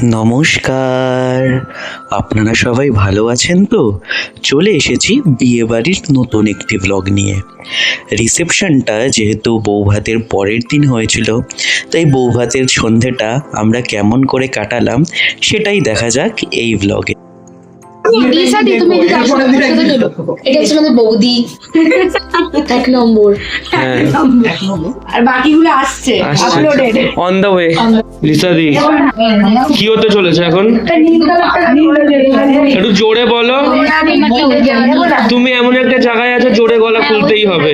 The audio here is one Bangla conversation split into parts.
নমস্কার। আপনারা সবাই ভালো আছেন তো? চলে এসেছি বিয়েবাড়ির নতুন একটি ব্লগ নিয়ে। রিসেপশনটা যেহেতু বৌভাতের পরের দিন হয়েছিল, তাই বৌভাতের সন্ধেটা আমরা কেমন করে কাটালাম সেটাই দেখা যাক এই ব্লগে রিসাদি তুমি এদিকে আসো আমার সাথে চলো। এটা হচ্ছে আমাদের বৌদি। এক নম্বর। হ্যাঁ। আর বাকিগুলো আসছে। আসছে। আপলোডেড অন দ্য ওয়ে লিসাদি কি হতে চলেছে এখন? একটু জোরে বলো। তুমি এমন একটা জায়গায় আছো জোরে গলা খুলতেই হবে।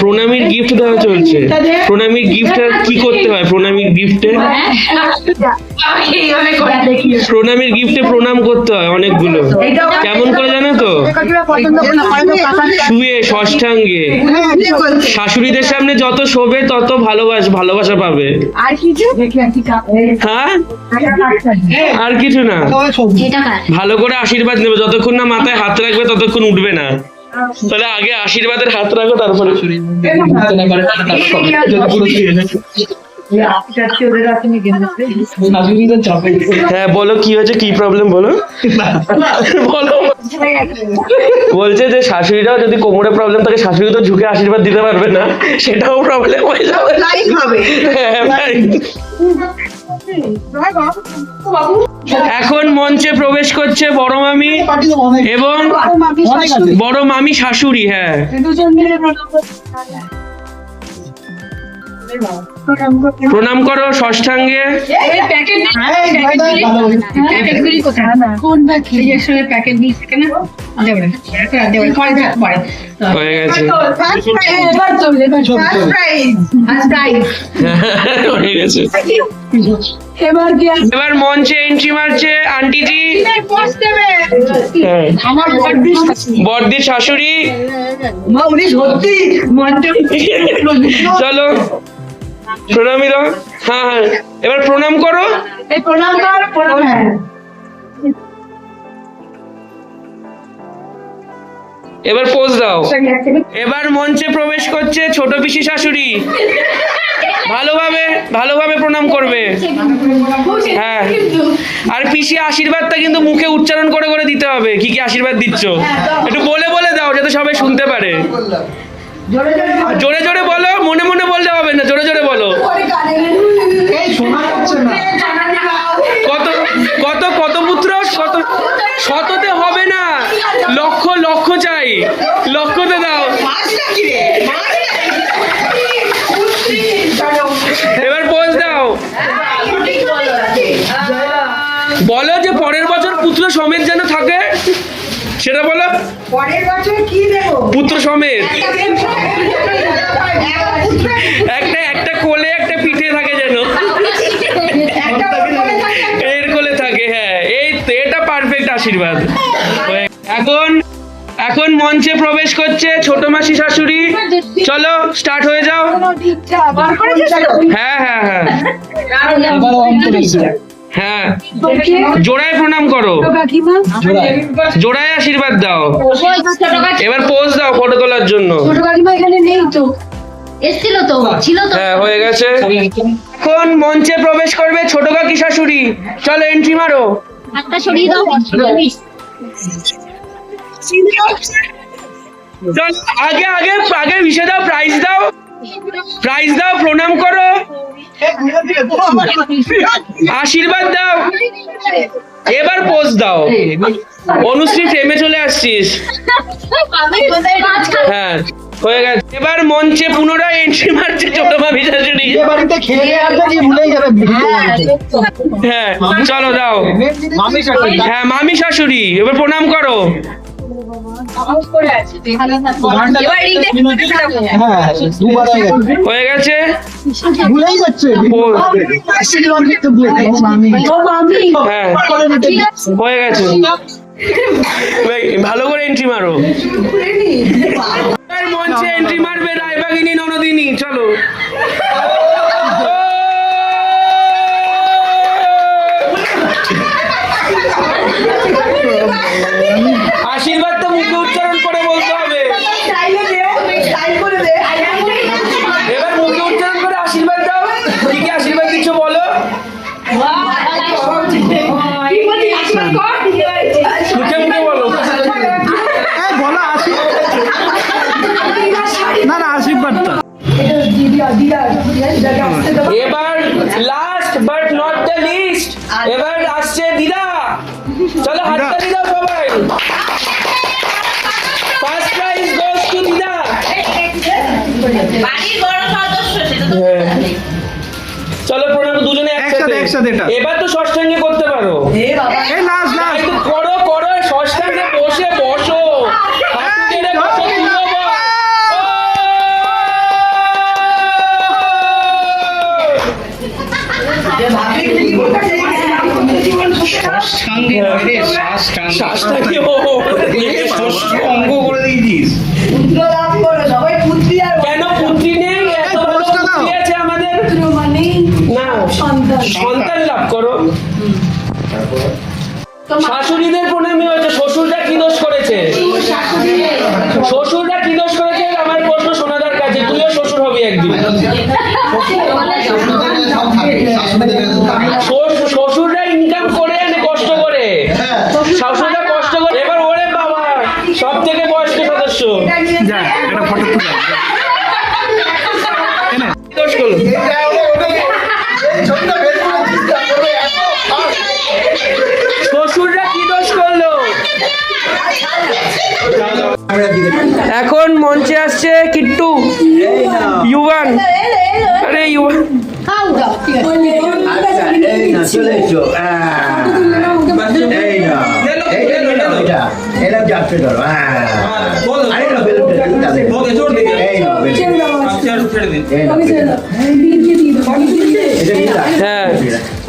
প্রণামীর গিফট দেওয়া চলছে। প্রণামীর গিফট কি করতে হয়? প্রণামীর গিফটে প্রণামীর গিফটে প্রণাম করতে হয় অনেকগুলো। কেমন করে জানো তো? শুয়ে ষষ্ঠাঙ্গে। শাশুড়িদের সামনে যত শোবে, তত ভালোবাস ভালোবাসা পাবে। হ্যাঁ? আর কিছু না। ভালো করে আশীর্বাদ নেবে। যতক্ষণ না মাথায় হাত রাখবে, ততক্ষণ উঠবে না। তাহলে আগে আশীর্বাদের হাত রাখো, তারপরে হ্যাঁ বলো কি হয়েছে কি প্রবলেম বলো? বলো। বলছে যে শাশুড়িরাও যদি কোমরে প্রবলেম থাকে শাশুড়ি তো ঝুঁকে আশীর্বাদ দিতে পারবে না। সেটাও প্রবলেম হয়ে যাবে। হ্যাঁ, ভাই। এখন মঞ্চে প্রবেশ করছে বড় মামি এবং বড় মামি শাশুড়ি। হ্যাঁ। পরে করো পরে হয়ে গেছে। প্রাইস হয়ে গেছে। এবার কি এবার মঞ্চে এন্ট্রি মারছে আন্টিজি। হ্যাঁ। বড়দির শাশুড়ি। চলো। প্রণামী দাও হ্যাঁ হ্যাঁ। এবার প্রণাম করো। এই প্রণাম কর প্রণাম। হ্যাঁ। এবার পোজ দাও। এবার মঞ্চে প্রবেশ করছে ছোট পিসি শাশুড়ি। ভালোভাবে ভালোভাবে প্রণাম করবে। হ্যাঁ। আর পিসি আশীর্বাদটা কিন্তু মুখে উচ্চারণ করে করে দিতে হবে। কি কি আশীর্বাদ দিচ্ছ? একটু বলে বলে দাও যাতে সবাই শুনতে পারে। জোরে জোরে বলো। মনে মনে বললে হবে না জোরে জোরে বলো। কত কত কত পুত্র কত শততে হবে না। লক্ষ লক্ষ চাই। লক্ষতে দাও। এবার পোজ দাও। বলো যে পরের বছর পুত্র সমেত যেন থাকে। সেটা বলো। পরের বছর কি দেবো? পুত্র সমেত। একটা একটা কোলে একটা পিঠে থাকে যেন। এর কোলে থাকে হ্যাঁ। এই তো, এটা পারফেক্ট আশীর্বাদ। এখন এখন মঞ্চে প্রবেশ করছে ছোট মাসি শাশুড়ি। চলো স্টার্ট হয়ে যাও। হ্যাঁ হ্যাঁ হ্যাঁ। হ্যাঁ জোড়ায় প্রণাম করো জোড়ায় আশীর্বাদ দাও এবার পোজ দাও ফটো তোলার জন্য এখানে নেই তো এসছিল তো ছিল তো হ্যাঁ হয়ে গেছে এখন মঞ্চে প্রবেশ করবে ছোট কাকি শাশুড়ি চলো এন্ট্রি মারো হাতটা সরিয়ে দাও চল আগে আগে আগে বিষে দাও প্রাইজ দাও প্রাইজ দাও প্রণাম করো। আশীর্বাদ দাও। এবার পোজ দাও। অনুশ্রী ফ্রেমে চলে আসছিস। হ্যাঁ হয়ে গেছে। এবার মঞ্চে পুনরায় এন্ট্রি মারছে ছোট মামি শাশুড়ি। বাড়িতে খেয়ে আসবে ভুলেই যাবে হ্যাঁ চলো দাও। হ্যাঁ মামি শাশুড়ি এবার প্রণাম করো। হ্যাঁ হয়ে গেছে। হয়ে গেছে? ভুলেই যাচ্ছে। হ্যাঁ। হয়ে গেছে। ভালো করে এন্ট্রি মারো। মঞ্চে এন্ট্রি মারবে রায়বাগিনী ননদিনী চলো। এবার last but not the least এবার আসছে দিদা। চলো হাতটা দাও ষষ্ঠাঙ্গে ও অঙ্ক করে দিয়েছিস কেন পুত্রী নেই এত বড় পুত্রী আছে আমাদের না সন্তান লাভ করো শাশুড়িদের প্রণামী হয়েছে শ্বশুরটা কি দোষ করেছে শ্বশুরটা কি দোষ করেছে আমার প্রশ্ন সোনাদার কাছে তুইও শ্বশুর হবি একদিন শ্বশ- শ্বশুররা ইনকাম করে আনে কষ্ট করে শাশুড়রা কষ্ট করে এবার ওরে বাবা সব থেকে বয়স্ক সদস্য। যা এটা ফটো তুলে দোষ করল শ্বশুররা কি দোষ করল? এখন মঞ্চে আসছে কিট্টু। ইউয়ান। আরে ইউয়ান।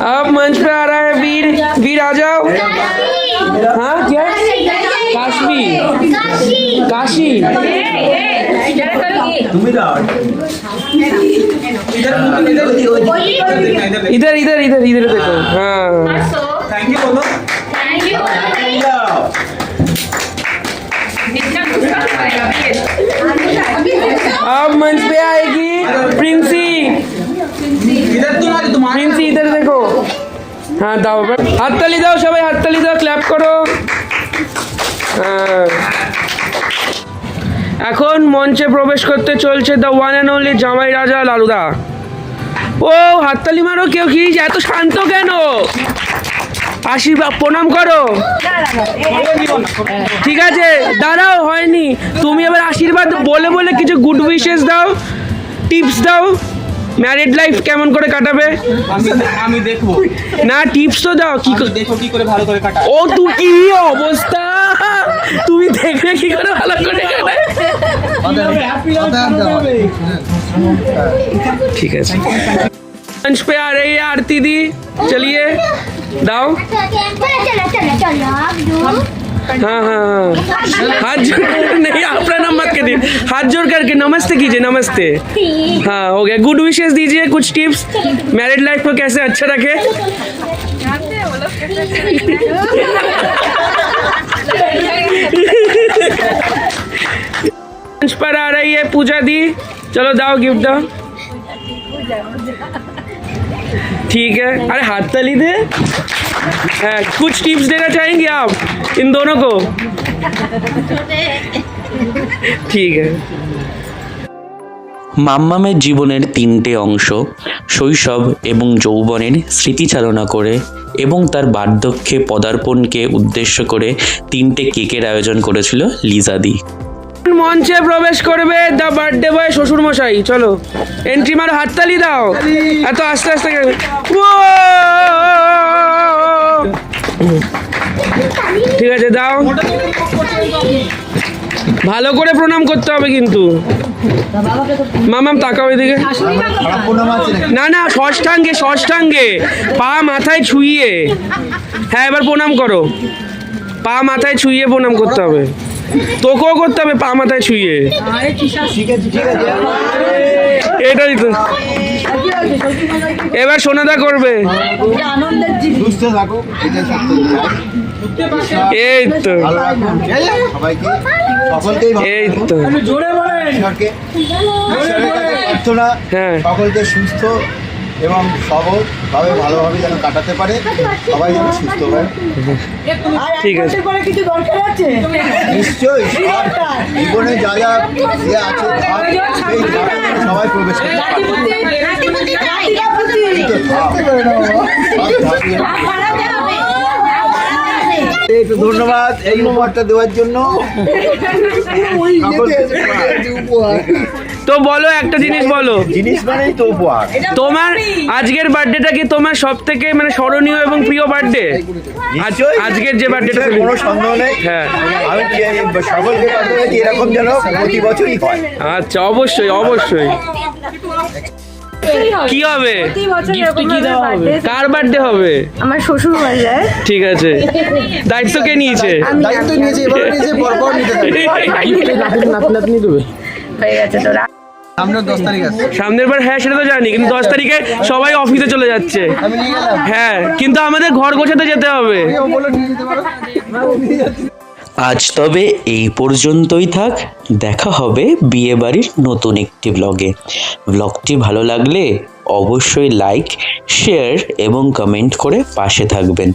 अब मंच पे आ रहा है, वीर वीर आ जाओ। हाँ क्या? काशी। काशी। इधर इधर इधर इधर देखो। हाँ। थैंक यू बोलो थैंक यू अब मंच पे आएगी प्रिंसी इधर तुम्हारी तुम्हारी প্রিন্সি ইধার দেখো হ্যাঁ দাও এবার হাততালি দাও সবাই হাততালি দাও ক্ল্যাপ করো হ্যাঁ। এখন মঞ্চে প্রবেশ করতে চলছে দ্য ওয়ান অ্যান্ড অনলি জামাই রাজা লালুদা ও হাততালি মারো কেউ কি এত শান্ত কেন আশীর্বাদ প্রণাম করো ঠিক আছে দাঁড়াও হয়নি তুমি এবার আশীর্বাদ বলে বলে কিছু গুড উইশেস দাও টিপস দাও ম্যারিড লাইফ কেমন করে কাটাবে আমি আমি দেখবো না টিপস তো দাও কি আমি দেখো কি করে ভালো করে কাটা ও তুই কি অবস্থা তুমি দেখবে কি করে ভালো করে কাটায়? ठीक है मंच पे आ रही है आरती दी चलिए दाओ। हाँ हाँ हाँ। हाथ जोड़ नहीं, आप प्रणाम मत करिए। हाथ जोड़ करके नमस्ते कीजिए, नमस्ते। हाँ हो गया। गुड विशेष दीजिए कुछ टिप्स मैरिड लाइफ को कैसे अच्छा रखे? पर आ रही है पूजा दी। चलो दाओ गिफ्ट दाओ ठीक है अरे हाथ तली दे हाँ, कुछ टिप्स देना चाहेंगे आप इन दोनों को ठीक है মাম্মামের জীবনের তিনটে অংশ শৈশব এবং যৌবনের স্মৃতিচালনা করে এবং তার বার্ধক্যে পদার্পণকে উদ্দেশ্য করে তিনটে কেকের আয়োজন করেছিল লিজাদি মঞ্চে প্রবেশ করবে দ্য বার্থডে বয় শ্বশুর মশাই চলো এন্ট্রি মারো, হাততালি দাও। এত আস্তে আস্তে! ঠিক আছে, দাও। ভালো করে প্রণাম করতে হবে কিন্তু। মামাম, তাকাও এদিকে। না না, ষষ্ঠাঙ্গে ষষ্ঠাঙ্গে। পা মাথায় ছুঁয়ে হ্যাঁ এবার প্রণাম করো। পা মাথায় ছুঁয়ে প্রণাম করতে হবে। তোকেও করতে হবে পা মাথায় ছুঁয়ে এটাই তো। এবার সোনাদা করবে। এই তো। এই তো। হ্যাঁ। সকলকে সুস্থ এবং সবভাবে ভালোভাবে যেন কাটাতে পারে। সবাই যেন সুস্থ হয়। ঠিক আছে। করে কিছু দরকার আছে? নিশ্চয়ই। জীবনে যা যা ইয়ে আছে সেই সবাই প্রবেশ করে ধন্যবাদ এই উপহারটা দেওয়ার জন্য। তো বলো একটা জিনিস বলো জিনিস মানেই তো উপহার তোমার আজকের বার্থডেটা কি তোমার সব থেকে মানে স্মরণীয় এবং প্রিয় বার্থডে আজকের যে বার্থডেটা কোনো সন্দেহ নেই হ্যাঁ। আমি কি- সকলকে এরকম যেন প্রতি বছরই হয় আচ্ছা অবশ্যই অবশ্যই কি হবে Gift কি দেওয়া হবে? কার বার্থডে হবে আমার শ্বশুর বাড়ি ঠিক আছে দায়িত্ব কে নিয়েছে দায়িত্ব নিয়েছে এবার নিজে পরপর নিতে থাকবে হয়ে গেছে তো সামনের বার হ্যাঁ সেটা তো জানি কিন্তু দশ তারিখে সবাই অফিসে চলে যাচ্ছে। আমি নিয়ে গেলাম। হ্যাঁ কিন্তু আমাদের ঘর গোছাতে যেতে হবে। আজ তবে এই পর্যন্তই থাক দেখা হবে বিয়ে বাড়ির নতুন একটি ব্লগে ব্লগটি ভালো লাগলে অবশ্যই লাইক শেয়ার এবং কমেন্ট করে পাশে থাকবেন।